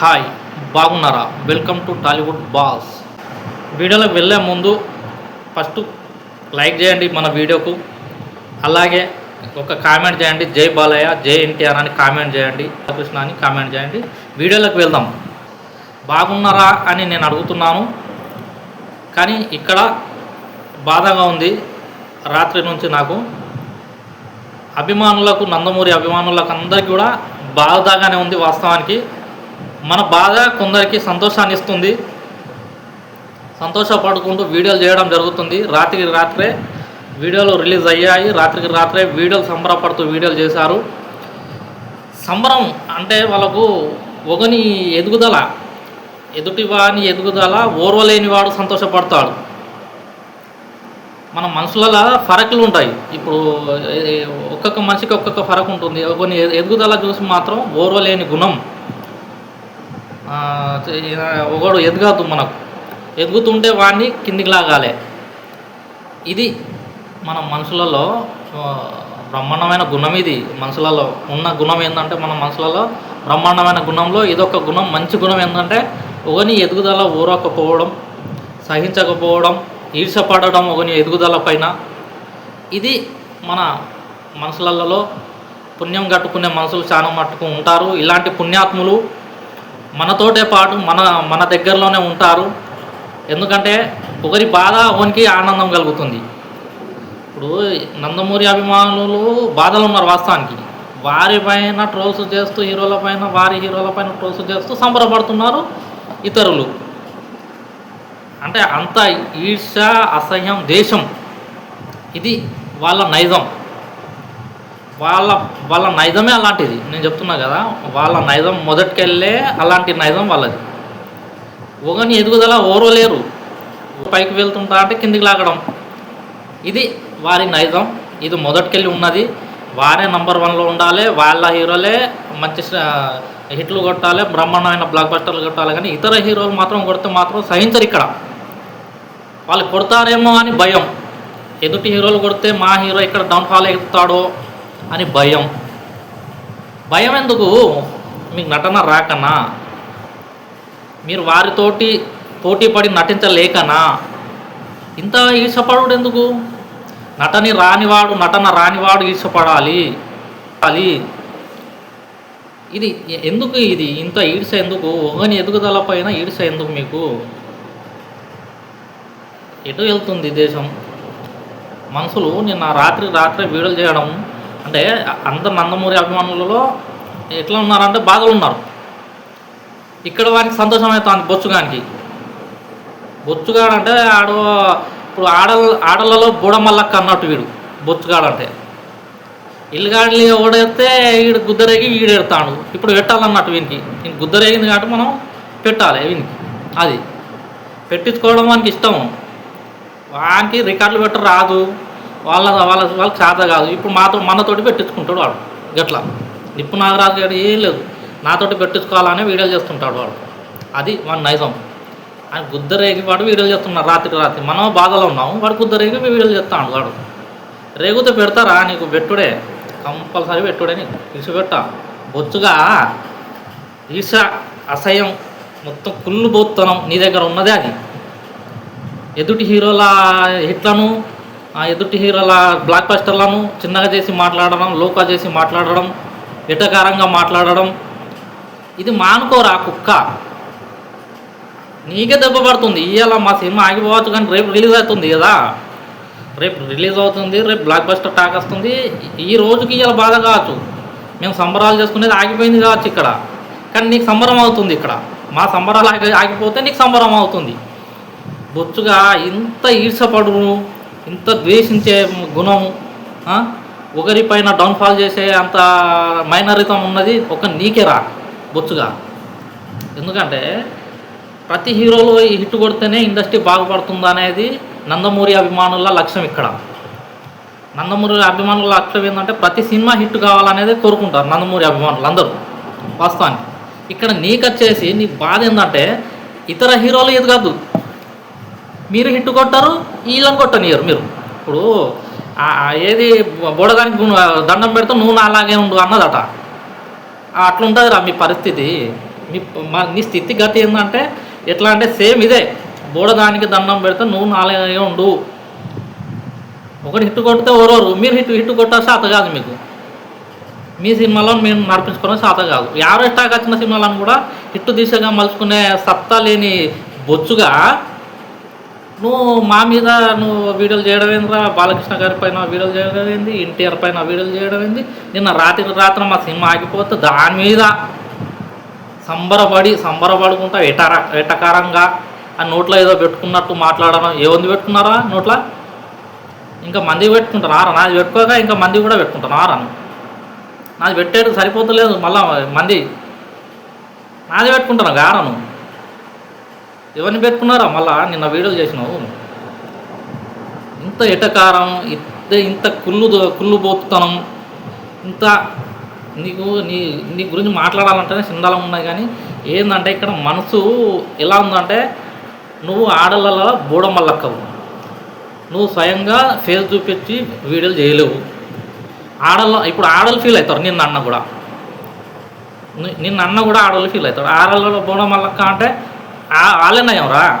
Hi బాగున్నారా? Welcome to Tollywood boss. వీడియోలోకి వెళ్ళే ముందు ఫస్ట్ లైక్ చేయండి మన వీడియోకు. అలాగే ఒక కామెంట్ చేయండి జై బాలయ్య జై ఎన్టీఆర్ అని కామెంట్ చేయండి కృష్ణ అని కామెంట్ చేయండి. వీడియోలోకి వెళ్దాం. బాగున్నారా అని నేను అడుగుతున్నాను. కానీ ఇక్కడ బాధగా ఉంది. రాత్రి నుంచి నాకు అభిమానులకు నందమూరి అభిమానులకు అందరికీ కూడా బాధగానే ఉంది వాస్తవానికి. మన బాధ కొందరికి సంతోషాన్ని ఇస్తుంది. సంతోషపడుకుంటూ వీడియోలు చేయడం జరుగుతుంది. రాత్రికి రాత్రే వీడియోలు రిలీజ్ అయ్యాయి. రాత్రికి రాత్రే వీడియోలు సంబరపడుతూ వీడియోలు చేశారు. సంబరం అంటే వాళ్ళకు ఒకని ఎదుగుదల ఎదుటివాని ఎదుగుదల ఓర్వలేని వాడు సంతోషపడతాడు. మన మనుషులలో ఫరకులు ఉంటాయి. ఇప్పుడు ఒక్కొక్క మనిషికి ఒక్కొక్క ఫరక్ ఉంటుంది కొన్ని ఎదుగుదల చూసి మాత్రం ఓర్వలేని గుణం. ఒకడు ఎదగదు మనకు. ఎదుగుతుంటే వాడిని కిందికి లాగాలి. ఇది మన మనుషులలో బ్రహ్మాండమైన గుణం ఇది మనుషులలో ఉన్న గుణం ఏంటంటే మన మనుషులలో బ్రహ్మాండమైన గుణంలో ఇదొక గుణం మంచి గుణం ఏంటంటే ఒకని ఎదుగుదల ఊరకపోవడం సహించకపోవడం ఈర్షపడడం ఒకని ఎదుగుదల పైన. ఇది మన మనుషులలో పుణ్యం కట్టుకునే మనుషులు చాలా మట్టుకు ఉంటారు. ఇలాంటి పుణ్యాత్ములు మనతోటే పాటు మన మన దగ్గరలోనే ఉంటారు. ఎందుకంటే ఒకరి బాధ ఒకరికి ఆనందం కలుగుతుంది. ఇప్పుడు నందమూరి అభిమానులు బాధలు ఉన్నారు వాస్తవానికి. వారి పైన ట్రోల్స్ చేస్తూ హీరోల పైన వారి హీరోల పైన ట్రోల్స్ చేస్తూ సంబరపడుతున్నారు ఇతరులు. అంటే అంత ఈర్ష అసహ్యం దేశం ఇది వాళ్ళ నైజం. వాళ్ళ వాళ్ళ నైజమే అలాంటిది. నేను చెప్తున్నా కదా వాళ్ళ నైజం మొదటికెళ్ళే అలాంటి నైజం వాళ్ళది. ఒకని ఎదుగుదల ఓరలేరు పైకి వెళ్తుంటా అంటే కిందికి లాగడం. ఇది వారి నైజం. ఇది మొదటికెళ్ళి ఉన్నది. వారే నంబర్ వన్లో ఉండాలి. వాళ్ళ హీరోలే మంచి హిట్లు కొట్టాలి బ్రహ్మాండమైన బ్లాక్ బస్టర్లు కొట్టాలి. కానీ ఇతర హీరోలు మాత్రం కొడితే మాత్రం సహించరు ఇక్కడ. వాళ్ళు కొడతారేమో అని భయం. ఎదుటి హీరోలు కొడితే మా హీరో ఇక్కడ డౌన్ఫాల్ అవుతాడో అని భయం. భయం ఎందుకు? మీకు నటన రాకనా? మీరు వారితోటి పోటీ పడి నటించలేకనా? ఇంత ఈర్షపడు ఎందుకు? నటని రానివాడు నటన రానివాడు ఈర్షపడాలి అది ఇది ఎందుకు ఇది? ఇంత ఈడ్స ఎందుకు? ఒకని ఎదుగుదల పైన ఈడ్స ఎందుకు మీకు? ఎటు వెళ్తుంది దేశం? మనుషులు నిన్న రాత్రి రాత్రి వీడియోలు చేయడం అంటే అందరు నందమూరి అభిమానులలో ఎట్లా ఉన్నారంటే బాధలు ఉన్నారు. ఇక్కడ వానికి సంతోషం అవుతుంది బొచ్చుగానికి. బొచ్చుగాడంటే ఆడు ఇప్పుడు ఆడల ఆడలలో బూడమల్లక్క అన్నట్టు వీడు బొచ్చుగాడంటే ఇల్లుగాడి ఓడేస్తే వీడు గుద్దరేగి వీడెడతాడు ఇప్పుడు పెట్టాలన్నట్టు వీనికి. వీనికి గుద్దరేగింది కాబట్టి మనం పెట్టాలి వీనికి. అది. పెట్టించుకోవడం వానికి ఇష్టం వానికి రికార్డులు పెట్ట రాదు. వాళ్ళ వాళ్ళ వాళ్ళకి చేత కాదు. ఇప్పుడు మాతో మనతోటి పెట్టించుకుంటాడు వాడు. గట్లా. నిప్పు నాగరాజు గారు ఏం లేదు. నాతోటి పెట్టించుకోవాలని వీడియోలు చేస్తుంటాడు వాడు. అది వాడి నైజం. ఆయన గుద్దరేగి వాడు వీడియోలు చేస్తున్నాడు రాత్రికి రాత్రి. మనం బాధలో ఉన్నాము. వాడు గుద్దరేగి వీడియోలు చేస్తాడు వాడు. రేగుతో పెడతారా? నీకు పెట్టుడే. కంపల్సరీ పెట్టుడే నీకు. తీసి పెట్టా బొచ్చుగా ఈష అసహ్యం. మొత్తం కుళ్ళు బోత్తనం. నీ దగ్గర ఉన్నదే అది. ఎదుటి హీరోల హిట్లను ఎదుటి హీరోల బ్లాక్ బస్టర్లను చిన్నగా చేసి మాట్లాడడం లోకా చేసి మాట్లాడడం ఎటకారంగా మాట్లాడడం ఇది మానుకోరా కుక్క? నీకే దెబ్బ పడుతుంది. ఇవాళ మా సినిమా ఆగిపోవచ్చు కానీ రేపు రిలీజ్ అవుతుంది కదా. రేపు రిలీజ్ అవుతుంది రేపు బ్లాక్ బస్టర్ టాక్ వస్తుంది. ఈ రోజుకి ఇవాళ బాధ కావచ్చు. మేము సంబరాలు చేసుకునేది ఆగిపోయింది కావచ్చు ఇక్కడ. కానీ నీకు సంబరం అవుతుంది ఇక్కడ. మా సంబరాలు ఆగిపోతే నీకు సంబరం అవుతుంది. బొచ్చుగా ఇంత ఈర్షపడు ఇంత ద్వేషించే గుణం ఒకరిపైన డౌన్ఫాల్ చేసే అంత మైనరితం ఉన్నది ఒక నీకేరా బొచ్చుగా. ఎందుకంటే ప్రతి హీరోలు ఈ హిట్ కొడితేనే ఇండస్ట్రీ బాగుపడుతుంది అనేది నందమూరి అభిమానుల లక్ష్యం ఇక్కడ. నందమూరి అభిమానుల లక్ష్యం ఏంటంటే ప్రతి సినిమా హిట్ కావాలనేది కోరుకుంటారు నందమూరి అభిమానులు అందరూ వాస్తవానికి. ఇక్కడ నీకు వచ్చేసి నీ బాధ ఏంటంటే ఇతర హీరోలు ఎదగద్దు మీరు హిట్ కొట్టారు వీళ్ళని కొట్టనియరు మీరు. ఇప్పుడు ఏది బోడదానికి దండం పెడితే నువ్వు నాలాగే ఉండు అన్నదట. అట్లుంటుంది అట్లుంటుందిరా మీ పరిస్థితి. మీ మా నీ స్థితి గతి ఏంటంటే ఎట్లా అంటే సేమ్ ఇదే. బోడదానికి దండం పెడితే నువ్వు నాలుగే ఉండు. ఒకటి హిట్ కొడితే ఓరోరు మీరు హిట్ హిట్ కొట్టాలి శాత కాదు మీకు. మీ సినిమాలో మేము నడిపించుకోవడం శాత కాదు. యావరేజ్ స్టాక్ వచ్చిన సినిమాలను కూడా హిట్ దిశగా మలుచుకునే సత్తా లేని బొచ్చుగా నువ్వు మా మీద నువ్వు వీడియోలు చేయడం ఏంద్రా? బాలకృష్ణ గారి పైన వీడియోలు చేయడం ఏంది? ఎన్టీఆర్ పైన వీడియోలు చేయడం ఏంది? నిన్న రాత్రి రాత్రి మా సినిమా ఆగిపోతే దాని మీద సంబరపడి సంబరపడుకుంటా ఎటర ఎటకారంగా ఆ నోట్లో ఏదో పెట్టుకున్నట్టు మాట్లాడడం. ఏముంది పెట్టుకున్నారా నోట్లో? ఇంకా మంది పెట్టుకుంటున్నారా నాది పెట్టుకోక ఇంకా మంది కూడా పెట్టుకుంటున్నారా నాది పెట్టేది సరిపోతలేదు. మళ్ళీ మంది నాది పెట్టుకుంటున్నా గారను ఎవరిని పెట్టుకున్నారా? మళ్ళా నిన్న వీడియోలు చేసినావు. ఇంత ఎటకారం ఇంత ఇంత కుళ్ళు కుళ్ళు పోతుతనం ఇంత నీకు నీ నీ గురించి మాట్లాడాలంటేనే సిందాలం ఉన్నాయి కానీ ఏంటంటే ఇక్కడ మనసు ఎలా ఉందంటే నువ్వు ఆడలలో బూడమల్లక్కవు నువ్వు స్వయంగా ఫేస్ చూపించి వీడియోలు చేయలేవు. ఆడల్లో ఇప్పుడు ఆడలు ఫీల్ అవుతారు నిన్న అన్న కూడా. నిన్న అన్న కూడా ఆడలు ఫీల్ అవుతారు. ఆడలలో బూడమల్లక్క అంటే ఆ- ఎవరా?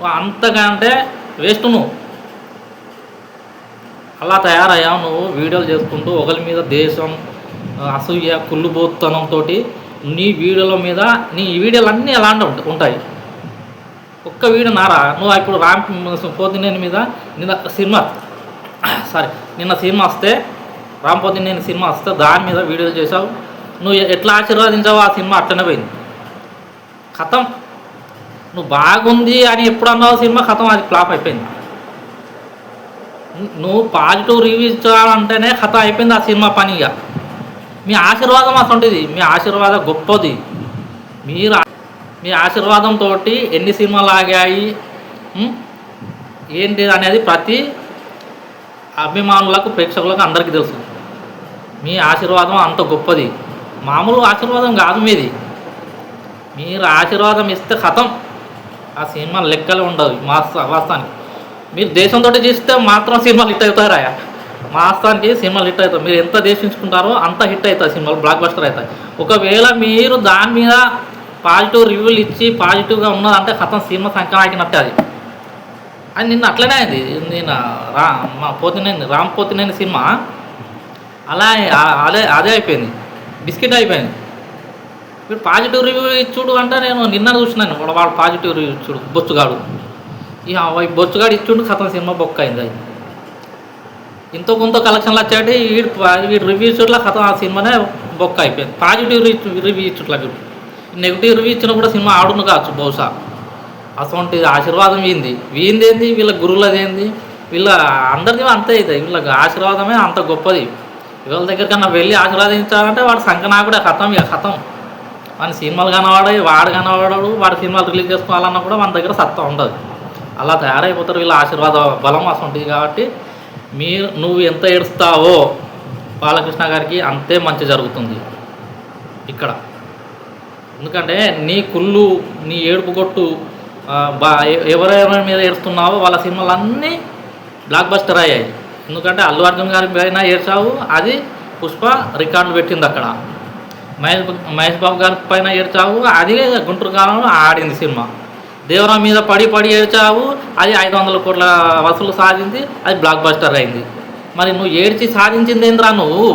అంతకంటే అంతగా అంటే వేస్ట్ నువ్వు. అలా తయారయ్యావు నువ్వు వీడియోలు చేసుకుంటూ ఒకరి మీద దేశం అసూయ కుళ్ళుబోత్తనంతో నీ వీడియోల మీద నీ వీడియోలు అన్నీ అలాంటి ఉంటాయి. ఒక్క వీడియో నారా? నువ్వు ఇప్పుడు రామ్ పోతినేని మీద నిన్న సినిమా సారీ నిన్న సినిమా వస్తే రామ్ పోతినేని సినిమా వస్తే దాని మీద వీడియోలు చేసావు నువ్వు ఎట్లా ఆశీర్వదించావు ఆ సినిమా అట్లనే పోయింది. కథం నువ్వు బాగుంది అని ఎప్పుడు అన్నావు సినిమా? కథం అది ఫ్లాప్ అయిపోయింది. నువ్వు పాజిటివ్ రివ్యూ ఇచ్చావంటేనే కథ అయిపోయింది ఆ సినిమా పని ఇక. మీ ఆశీర్వాదం అసంటిది మీ ఆశీర్వాదం గొప్పది. మీరు మీ ఆశీర్వాదంతో ఎన్ని సినిమాలు ఆగాయి ఏంటి అనేది ప్రతి అభిమానులకు ప్రేక్షకులకు అందరికీ తెలుసు. మీ ఆశీర్వాదం అంత గొప్పది. మామూలు ఆశీర్వాదం కాదు మీది. మీరు ఆశీర్వాదం ఇస్తే ఖతం ఆ సినిమా లెక్కలు ఉండదు వాస్త వాస్తవానికి. మీరు దేశంతో చేస్తే మాత్రం సినిమాలు హిట్ అవుతారా? వాస్తవానికి సినిమాలు హిట్ అవుతాయి. మీరు ఎంత దేశించుకుంటారో అంత హిట్ అవుతాయి సినిమాలు బ్లాక్ బస్టర్ అవుతాయి. ఒకవేళ మీరు దాని మీద పాజిటివ్ రివ్యూలు ఇచ్చి పాజిటివ్గా ఉన్నదంటే ఖతం సినిమా సంక్రాంతినట్టే అది. అది నిన్న అట్లనే అయింది. నేను రా మా పోతినేని రామ్ పోతినేని సినిమా. అలా అదే అదే అయిపోయింది. బిస్కెట్ అయిపోయింది. ఇప్పుడు పాజిటివ్ రివ్యూ ఇచ్చుడు అంటే నేను నిన్న చూసినాను. వాడు వాడు పాజిటివ్ రివ్యూ ఇచ్చుడు బొచ్చుగాడు. ఇక ఈ బొచ్చుగాడు ఇచ్చుడు కథం సినిమా బొక్క అయింది అది. ఇంత కొంత కలెక్షన్లు వచ్చాయంటే వీడు వీడు రివ్యూ ఇచ్చుట్ల కథ ఆ సినిమానే బొక్క అయిపోయింది. పాజిటివ్ రివ్యూ ఇచ్చుట్ల వీడు. నెగిటివ్ రివ్యూ ఇచ్చినా కూడా సినిమా ఆడును కావచ్చు బహుశా. అసలు ఆశీర్వాదం వీంది. వీంది ఏంది వీళ్ళ గురువులది ఏంది? వీళ్ళ అందరిది అంతే అవుతాయి వీళ్ళకి ఆశీర్వాదమే అంత గొప్పది. వీళ్ళ దగ్గర కన్నా వెళ్ళి ఆశీర్వాదించాలంటే వాడు సంకనాకుడే కథం ఇక కథం. మన సినిమాలు కనవాడాయి వాడు కనవాడాడు వాడి సినిమాలు రిలీజ్ చేసుకోవాలన్నా కూడా మన దగ్గర సత్తా ఉండదు. అలా తయారైపోతారు వీళ్ళ ఆశీర్వాద బలం అసలు కాబట్టి మీరు నువ్వు ఎంత ఏడుస్తావో బాలకృష్ణ గారికి అంతే మంచి జరుగుతుంది ఇక్కడ. ఎందుకంటే నీ కుళ్ళు నీ ఏడుపు కొట్టు బా ఎవరెవరి మీద ఏడుస్తున్నావో వాళ్ళ సినిమాలు అన్నీ బ్లాక్ బస్టర్ అయ్యాయి. ఎందుకంటే అల్లు అర్జున్ గారి పైన ఏడ్చావు అది పుష్ప రికార్డులు పెట్టింది అక్కడ. మహేష్ మహేష్ బాబు గారి పైన ఏడ్చావు? అది గుంటూరు కాలంలో ఆడింది సినిమా. దేవరా మీద పడి పడి ఏడ్చావు. అది ఐదు వందల కోట్ల వసూలు సాధింది. అది బ్లాక్ బస్టర్ అయింది. మరి నువ్వు ఏడ్చి సాధించింది ఏంద్రా నువ్వు?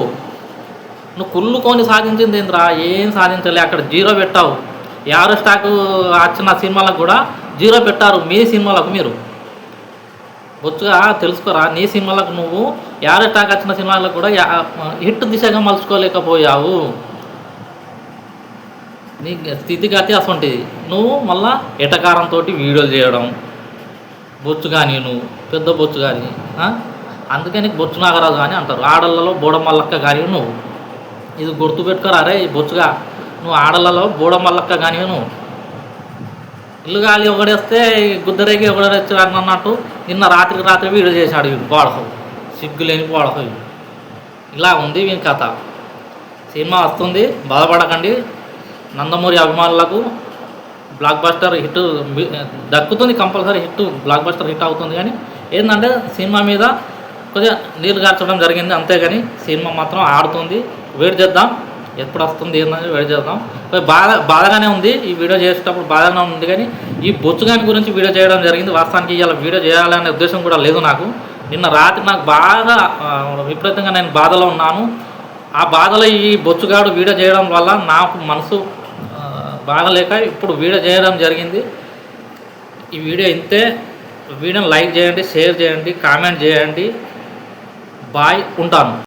నువ్వు కుళ్ళుకొని సాధించింది ఏంద్రా? ఏం సాధించలే. అక్కడ జీరో పెట్టావు. యారో స్టాక్ వచ్చిన సినిమాలకు కూడా జీరో పెట్టారు మీ సినిమాలకు మీరు. బొచ్చుగా తెలుసుకోరా? నీ సినిమాలకు నువ్వు యారో స్టాక్ వచ్చిన సినిమాలకు కూడా హిట్ దిశగా మలుచుకోలేకపోయావు. నీ స్థితిగతి అసంటిది. నువ్వు మళ్ళా ఎటకారంతో వీడియోలు చేయడం బొచ్చు కానీ నువ్వు పెద్ద బొచ్చు కానీ అందుకే నీకు బొచ్చు నాగరాజు కానీ అంటారు. ఆడళ్ళలో బోడమల్లక్క కానీ నువ్వు. ఇది గుర్తుపెట్టుకోరా అరే ఈ బొచ్చుగా. నువ్వు ఆడళ్ళలో బోడమల్లక్క కానీ నువ్వు. ఇల్లు గాలి ఒకడేస్తే ఈ గుద్దరేగి ఒకడేచ్చు అన్నట్టు నిన్న రాత్రికి రాత్రి వీడియో చేశాడు వీడు సిగ్గు లేని బాడహు ఇలా ఉంది వీని కథ. సినిమా వస్తుంది బాధపడకండి. నందమూరి అభిమానులకు బ్లాక్ బస్టర్ హిట్ దక్కుతుంది compulsory hit blockbuster hit అవుతుంది. కానీ ఏంటంటే సినిమా మీద కొద్దిగా నీళ్ళు కార్చడం జరిగింది అంతేగాని సినిమా మాత్రం ఆడుతుంది. వెయిట్ చేద్దాం. ఎప్పుడు వస్తుంది ఏందని వెయిట్ చేద్దాం. బాధ బాధగానే ఉంది. ఈ వీడియో చేసేటప్పుడు బాధగానే ఉంది. కానీ ఈ బొచ్చుగాని గురించి వీడియో చేయడం జరిగింది. వాస్తవానికి ఇలా వీడియో చేయాలనే ఉద్దేశం కూడా లేదు నాకు. నిన్న రాత్రి నాకు బాగా విపరీతంగా నేను బాధలో ఉన్నాను. ఆ బాధలో ఈ బొచ్చుగాడు వీడియో చేయడం వల్ల నాకు మనసు బాగలేక ఇప్పుడు వీడియో చేయడం జరిగింది. ఈ వీడియో ఇంతే. వీడియోని లైక్ చేయండి షేర్ చేయండి కామెంట్ చేయండి. బాయ్ ఉంటాను.